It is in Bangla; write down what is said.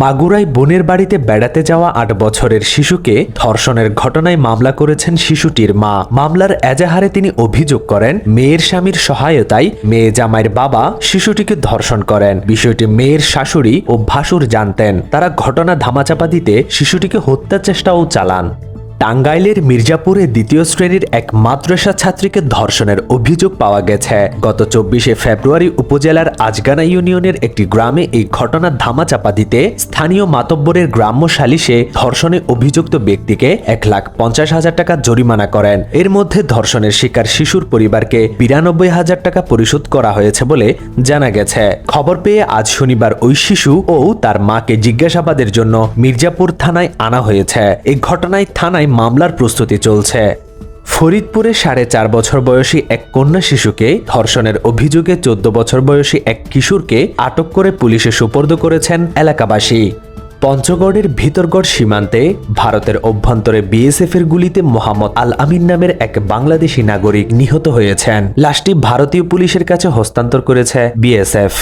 মাগুরায় বোনের বাড়িতে বেড়াতে যাওয়া আট বছরের শিশুকে ধর্ষণের ঘটনায় মামলা করেছেন শিশুটির মা। মামলার এজাহারে তিনি অভিযোগ করেন, মেয়ের স্বামীর সহায়তায় মেয়ে জামাইয়ের বাবা শিশুটিকে ধর্ষণ করেন। বিষয়টি মেয়ের শাশুড়ি ও ভাসুর জানতেন। তারা ঘটনা ধামাচাপা দিতে শিশুটিকে হত্যার চেষ্টাও চালান। টাঙ্গাইলের মির্জাপুরে দ্বিতীয় শ্রেণির এক মাদ্রাসা ছাত্রীকে ধর্ষণের অভিযোগ পাওয়া গেছে। গত চব্বিশে ফেব্রুয়ারি উপজেলার আজগানা ইউনিয়নের একটি গ্রামে এই ঘটনার ধামাচাপা দিতে স্থানীয় মাতব্বরের গ্রাম্য সালিশে ধর্ষণে অভিযুক্ত ব্যক্তিকে এক লাখ পঞ্চাশ হাজার টাকা জরিমানা করেন। এর মধ্যে ধর্ষণের শিকার শিশুর পরিবারকে বিরানব্বই হাজার টাকা পরিশোধ করা হয়েছে বলে জানা গেছে। খবর পেয়ে আজ শনিবার ওই শিশু ও তার মাকে জিজ্ঞাসাবাদের জন্য মির্জাপুর থানায় আনা হয়েছে। এই ঘটনায় থানায় মামলার প্রস্তুতি চলছে। ফরিদপুরে সাড়ে চার বছর বয়সী এক কন্যা শিশুকে ধর্ষণের অভিযোগে চোদ্দ বছর বয়সী এক কিশোরকে আটক করে পুলিশে সুপর্দ করেছেন এলাকাবাসী। পঞ্চগড়ের ভিতরগড় সীমান্তে ভারতের অভ্যন্তরে বিএসএফের গুলিতে মোহাম্মদ আল আমিন নামের এক বাংলাদেশি নাগরিক নিহত হয়েছেন। লাশটি ভারতীয় পুলিশের কাছে হস্তান্তর করেছে বিএসএফ।